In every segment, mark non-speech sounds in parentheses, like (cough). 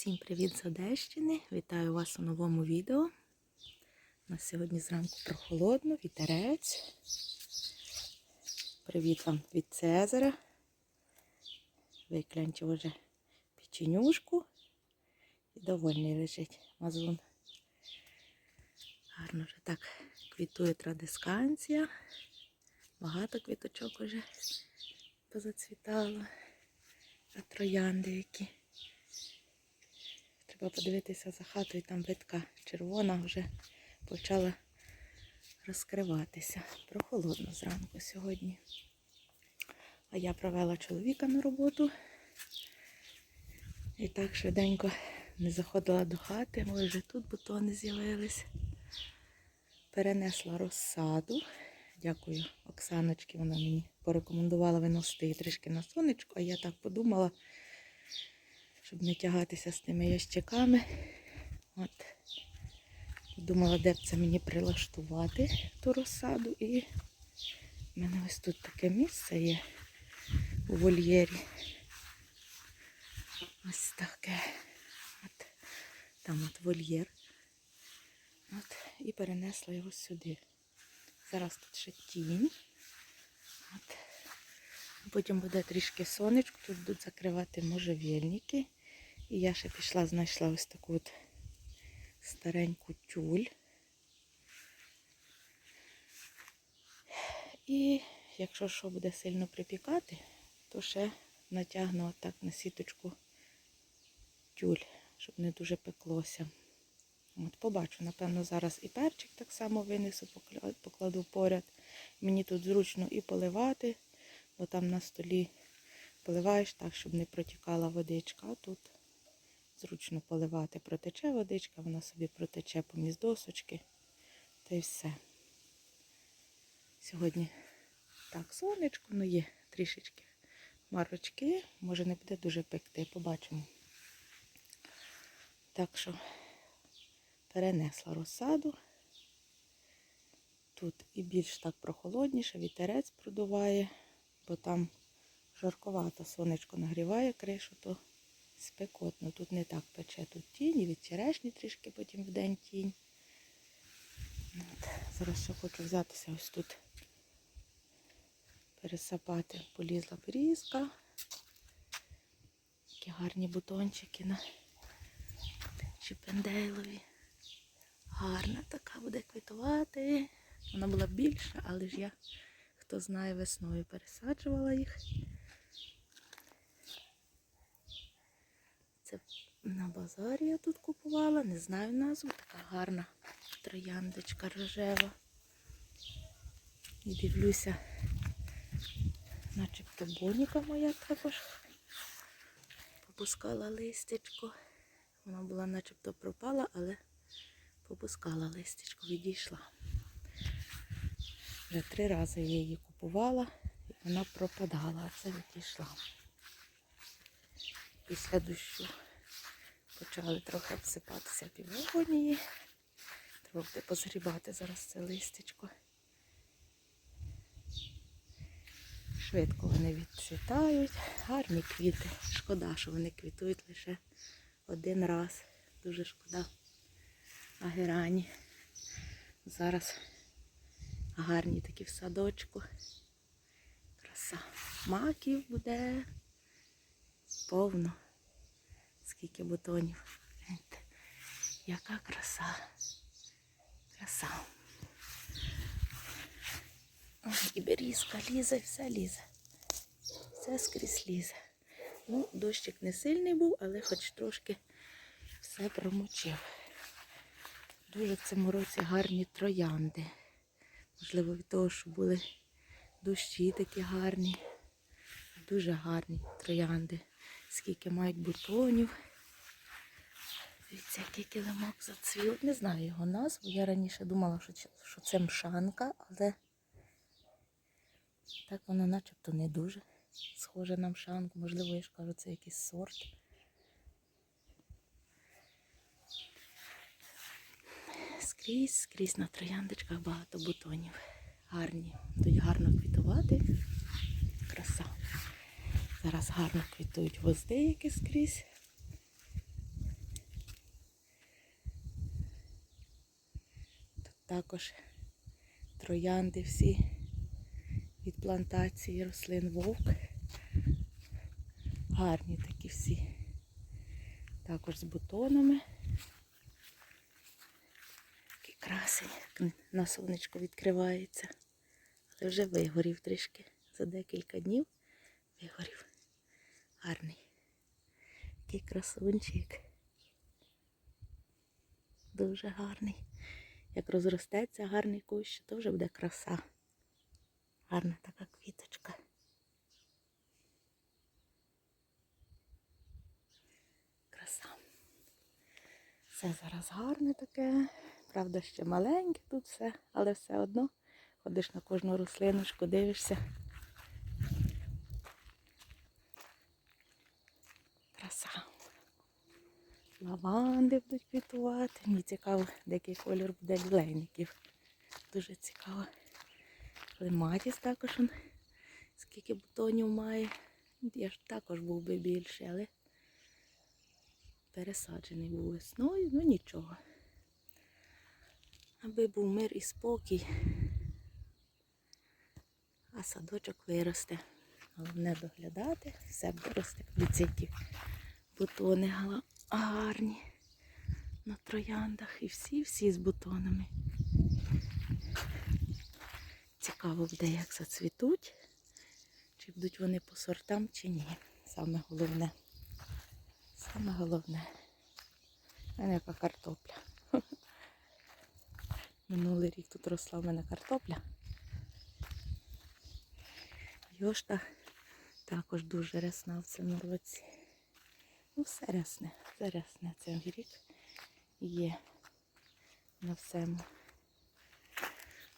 Всім привіт з Одещини! Вітаю вас у новому відео. У нас сьогодні зранку прохолодно, вітерець. Привіт вам від Цезаря. Виклянчив вже печенюшку і довольний лежить мазун. Гарно вже так квітує традисканція. Багато квіточок вже позацвітало. А троянди які. Треба подивитися за хатою, там витка червона вже почала розкриватися. Прохолодно зранку сьогодні. А я провела чоловіка на роботу. І так швиденько не заходила до хати, бо вже тут бутони з'явились. Перенесла розсаду. Дякую Оксаночці, вона мені порекомендувала виносити її трішки на сонечко, а я так подумала, щоб не тягатися з тими ящиками. От. Думала, де б це мені прилаштувати ту розсаду. І в мене ось тут таке місце є у вольєрі. Ось таке. От. Там от вольєр. От. І перенесла його сюди. Зараз тут ще тінь. От. Потім буде трішки сонечко, тут будуть закривати можжевельники. І я ще пішла, знайшла ось таку от стареньку тюль. І якщо що буде сильно припікати, то ще натягну отак на сіточку тюль, щоб не дуже пеклося. От Побачу, напевно, зараз і перчик так само винесу, покладу поряд. Мені тут зручно і поливати, бо там на столі поливаєш так, щоб не протікала водичка. А тут зручно поливати. Протече водичка, вона собі протече поміж досочки. Та й все. Сьогодні так, сонечко, ну є трішечки марочки. Може не буде дуже пекти, побачимо. Так що перенесла розсаду. Тут і більш так прохолодніше, вітерець продуває, бо там жарковато сонечко нагріває кришу, то спекотно. Тут не так пече, тут тінь, і від черешні трішки потім в день тінь. От. Зараз ще хочу взятися ось тут, пересапати, полізла берізка. Такі гарні бутончики на чіпендейлові. Гарна така буде квітувати. Вона була більша, але ж я, хто знає, весною пересаджувала їх. Це на базарі я тут купувала, не знаю назву, така гарна трояндочка рожева. І дивлюся, начебто боніка моя також попускала листечко. Вона була начебто пропала, але попускала листечко, відійшла. Вже три рази я її купувала і вона пропадала, а це відійшла. Після дощу почали трохи обсипатися півонії. Треба буде позгрібати зараз це листечко. Швидко вони відцвітають, гарні квіти. Шкода, що вони квітують лише один раз. Дуже шкода. А герані. Зараз гарні такі в садочку. Краса. Маків буде повно. Скільки бутонів. Гляньте, Яка краса. Краса. Ой, і берізка лізе, все лізе. Все скрізь лізе. Ну, дощик не сильний був, але хоч трошки все промочив. Дуже в цьому році гарні троянди. Можливо, від того, що були дощі такі гарні. Дуже гарні троянди. Скільки мають бутонів. Дивіться, який килимок зацвів. Не знаю його назву. Я раніше думала, що це мшанка, але так воно начебто не дуже схоже на мшанку. Можливо, я ж кажу, це якийсь сорт. Скрізь, скрізь на трояндочках багато бутонів. Гарні. Будуть гарно квітувати. Краса. Зараз гарно квітують гвоздики скрізь. Тут також троянди всі від плантації рослин вовк. Гарні такі всі. Також з бутонами. Такий красень на сонечко відкривається. Але вже вигорів трішки за декілька днів. Вигорів. Гарний. Такий красунчик. Дуже гарний. Як розростеться гарний кущ, то вже буде краса. Гарна така квіточка. Краса. Все зараз гарне таке. Правда, ще маленьке тут все, але все одно ходиш на кожну рослиночку, дивишся. Краса. Лаванди будуть квітувати. Мені цікаво, де який колір буде лілейників. Дуже цікаво. Клематіс також он, скільки бутонів має. Я ж також був би більший, але пересаджений був весною, ну нічого. Аби був мир і спокій, а садочок виросте. Головне доглядати, все виросте. Які бутони гарні на трояндах і всі-всі з бутонами. Цікаво буде, як зацвітуть, чи будуть вони по сортам, чи ні. Саме головне. Саме головне. У мене яка картопля. (laughs) Минулий рік тут росла в мене картопля. Йошта також дуже рясна в цьому році. Ну, все рясне, все рясне цей рік є на всьому.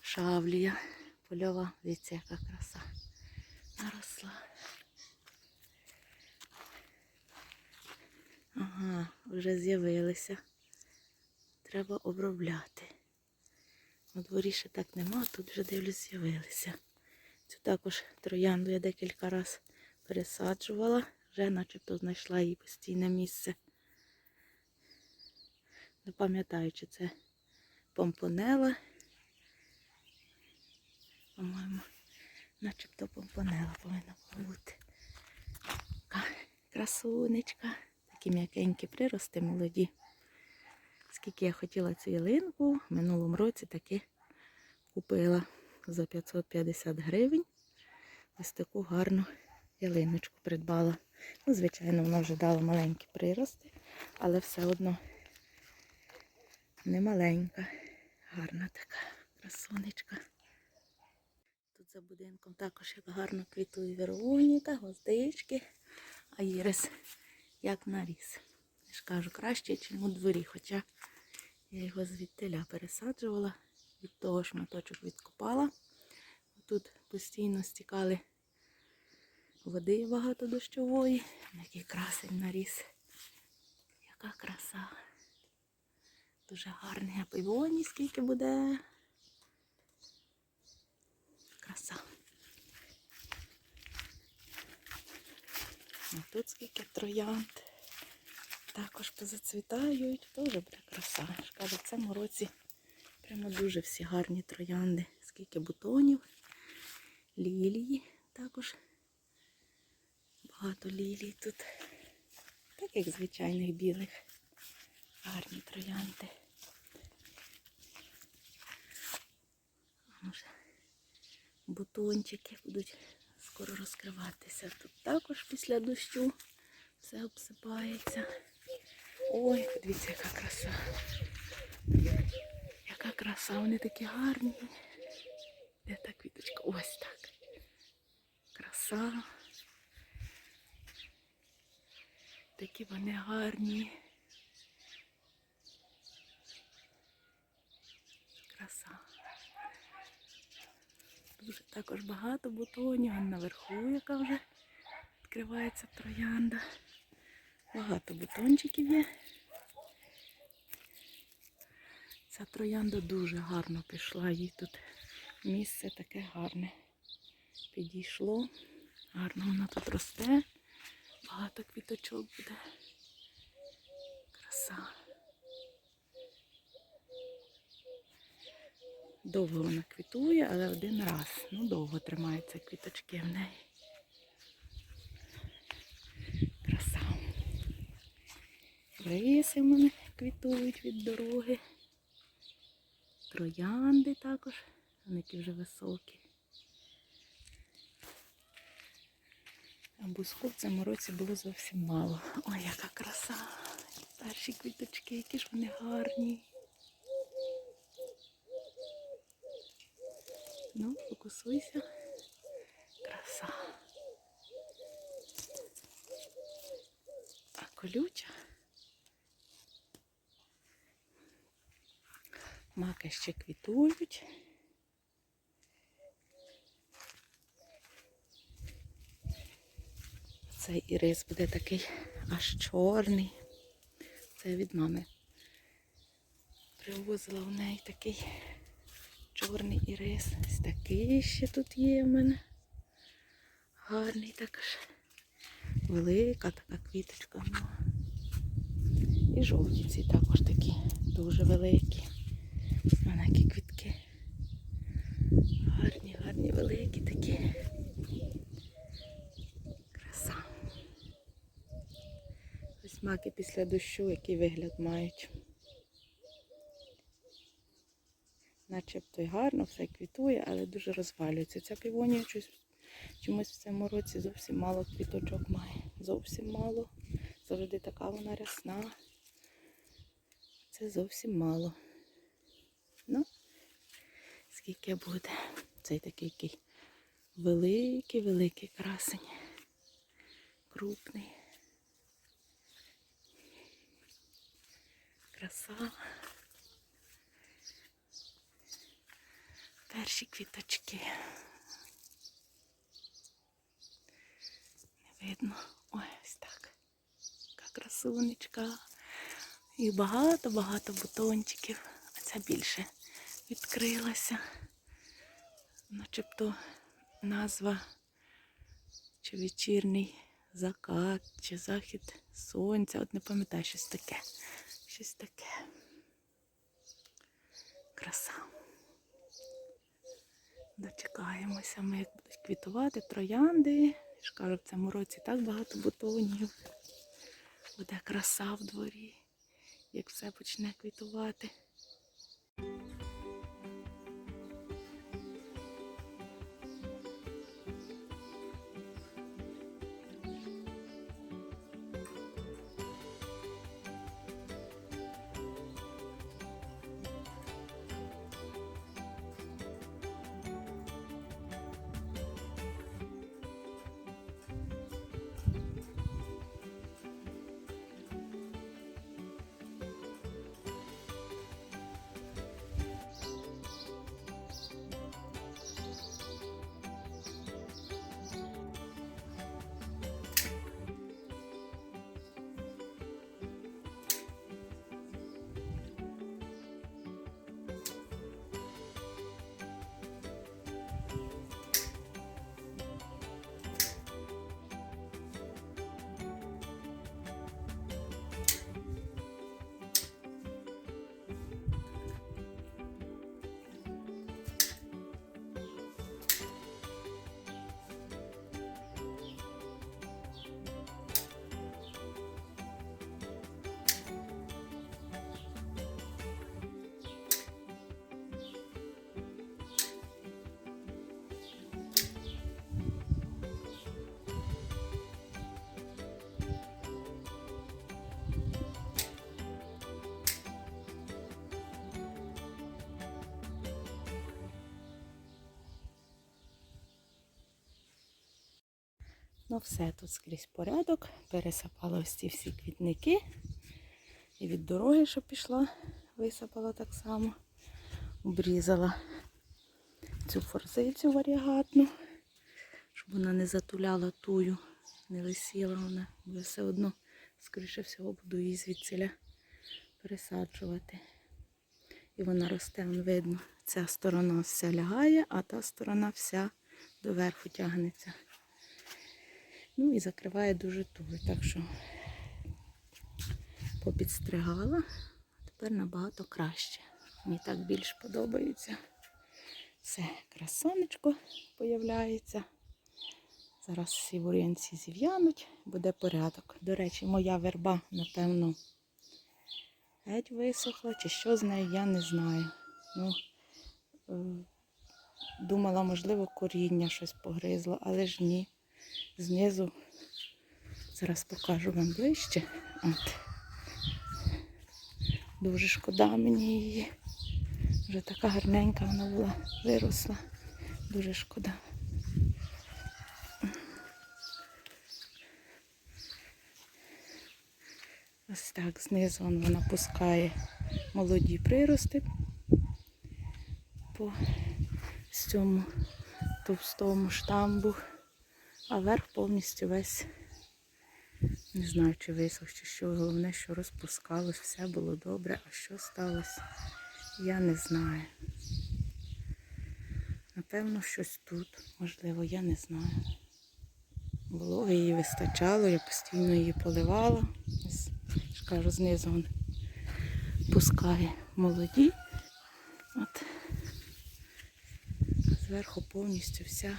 Шавлія польова, дивіться, яка краса наросла. Ага, вже з'явилися. Треба обробляти. У дворі ще так нема, тут вже дивлюсь, з'явилися. Цю також троянду я декілька разів пересаджувала, вже начебто знайшла її постійне місце. Не пам'ятаю, чи це помпонела. По-моєму, начебто помпонела повинна бути. Така красунечка. Такі м'якенькі прирости молоді. Скільки я хотіла цю ялинку, в минулому році таки купила за 550 гривень. Ось таку гарну ялиночку придбала. Ну, звичайно, вона вже дала маленькі прирости, але все одно не маленька. Гарна така красунечка. Тут за будинком також як гарно квітує вероніка, гвоздички, а ірис як наріс. Я ж кажу, краще, ніж у дворі, хоча я його звідтиля пересаджувала, від того шматочок відкопала. Тут постійно стікали води багато дощової. Який красень наріс. Яка краса. Дуже гарний. А пивоні скільки буде. Краса. А тут скільки троянд. Також позацвітають, теж буде краса. В цьому році прямо дуже всі гарні троянди. Скільки бутонів, лілії також. Багато лілій тут. Так як звичайних білих. Гарні троянди. Може, бутончики будуть скоро розкриватися. Тут також після дощу все обсипається. Ой, подивіться, яка краса. Яка краса, вони такі гарні. Де та квіточка? Ось так. Краса. Такі вони гарні. Краса. Дуже також багато бутонів, а наверху, яка вже відкривається троянда. Багато бутончиків є. Ця троянда дуже гарно пішла, їй тут місце таке гарне. Підійшло. Гарно вона тут росте. Багато квіточок буде. Краса. Довго вона квітує, але один раз. Ну, довго тримаються квіточки в неї. Краса. Риси в мене квітують від дороги. Троянди також, вони які вже високі. А буску в цьому році було зовсім мало. Ой, яка краса! Перші квіточки, які ж вони гарні. Ну, фокусуйся. Краса. А колюча. Маки ще квітують. Цей ірис буде такий аж чорний. Це від мами. Привозила в неї такий чорний ірис. Ось такий ще тут є в мене. Гарний також. Велика така квіточка. І жовті ці також такі дуже великі. Маленькі квітки. Гарні, гарні, великі такі. Краса. Ось маки після дощу, який вигляд мають. Начебто й гарно, все квітує, але дуже розвалюється. Ця півонія щось, чомусь в цьому році зовсім мало квіточок має. Зовсім мало. Завжди така вона рясна. Це зовсім мало. Ну, скільки буде. Цей такий який великий, великий красень. Крупний. Краса. Перші квіточки. Не видно. Ой, ось так. Яка красунечка. І багато-багато бутончиків. А ця більше відкрилася. Начебто назва чи вечірній закат, чи захід сонця. От не пам'ятаю щось таке. Щось таке. Краса. Дочекаємося, ми як будуть квітувати троянди. Я ж кажу, в цьому році так багато бутонів. Буде краса в дворі, як все почне квітувати. Ну все, тут скрізь порядок. Пересапала ось ці всі квітники. І від дороги, що пішла, висапала так само. Обрізала цю форзицю варігатну, щоб вона не затуляла тую, не висіла вона, бо все одно, скоріше всього, буду її звідсіля пересаджувати. І вона росте, он видно. Ця сторона вся лягає, а та сторона вся доверху тягнеться. Ну і закриває дуже туго. Так що попідстригала. Тепер набагато краще. Мені так більш подобається. Все, якраз сонечко появляється. Зараз всі бур'янці зів'януть, буде порядок. До речі, моя верба, напевно, геть висохла, чи що з нею, я не знаю. Ну, е, думала, можливо, коріння щось погризло, але ж ні. Знизу зараз покажу вам ближче. От. Дуже шкода мені її. Вже така гарненька вона була, виросла. Дуже шкода. Ось так знизу вона пускає молоді прирости по цьому товстому штамбу, а верх повністю весь, не знаю, чи висох, чи що. Головне, що розпускалось, все було добре, а що сталося, я не знаю. Напевно, щось тут, можливо, я не знаю. Вологи її вистачало, я постійно її поливала. Ось, кажу, знизу он пускає молоді. От. Зверху повністю вся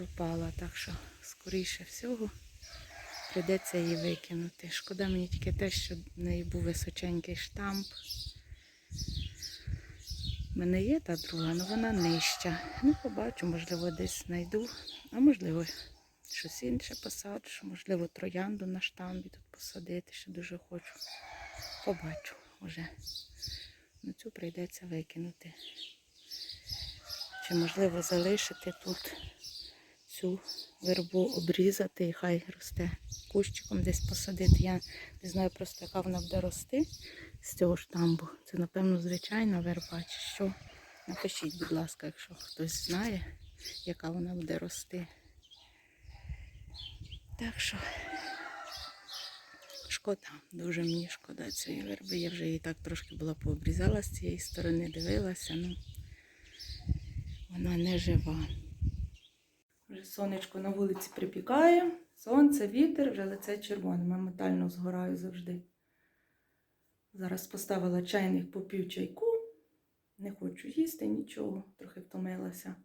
пропала. Так що, скоріше всього, прийдеться її викинути. Шкода мені тільки те, що в неї був височенький штамп. У мене є та друга, але вона нижча. Ну, побачу, можливо, десь знайду, а можливо, щось інше посаджу, можливо, троянду на штамбі тут посадити, ще дуже хочу. Побачу вже. Ну, цю прийдеться викинути. Чи можливо залишити тут цю вербу, обрізати і хай росте кущиком десь посадити. Я не знаю просто, яка вона буде рости з цього штамбу. Це, напевно, звичайна верба чи що. Напишіть, будь ласка, якщо хтось знає, яка вона буде рости. Так що шкода, дуже мені шкода цієї верби. Я вже її так трошки була пообрізала з цієї сторони, дивилася, ну вона не жива. Вже сонечко на вулиці припікає, сонце, вітер, вже лице червоне. Моментально згораю завжди. Зараз поставила чайник попів чайку. Не хочу їсти нічого, трохи втомилася.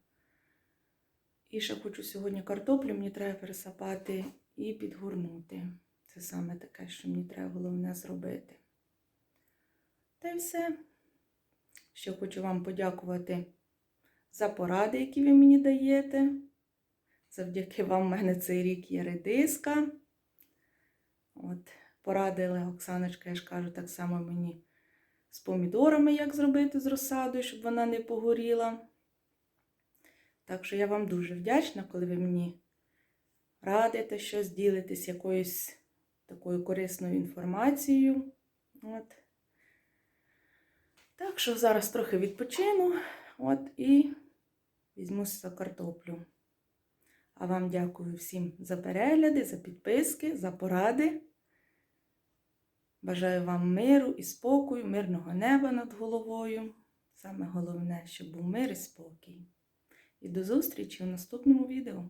І ще хочу сьогодні картоплю, мені треба пересапати і підгорнути. Це саме таке, що мені треба головне зробити. Та й все. Ще хочу вам подякувати за поради, які ви мені даєте. Завдяки вам в мене цей рік є редиска. От, порадила Оксаночка, я ж кажу, так само мені з помідорами, як зробити з розсадою, щоб вона не погоріла. Так що я вам дуже вдячна, коли ви мені радите щось, ділитесь якоюсь такою корисною інформацією. От. Так що зараз трохи відпочину от, і візьмуся за картоплю. А вам дякую всім за перегляди, за підписки, за поради. Бажаю вам миру і спокою, мирного неба над головою. Саме головне, щоб був мир і спокій. І до зустрічі у наступному відео.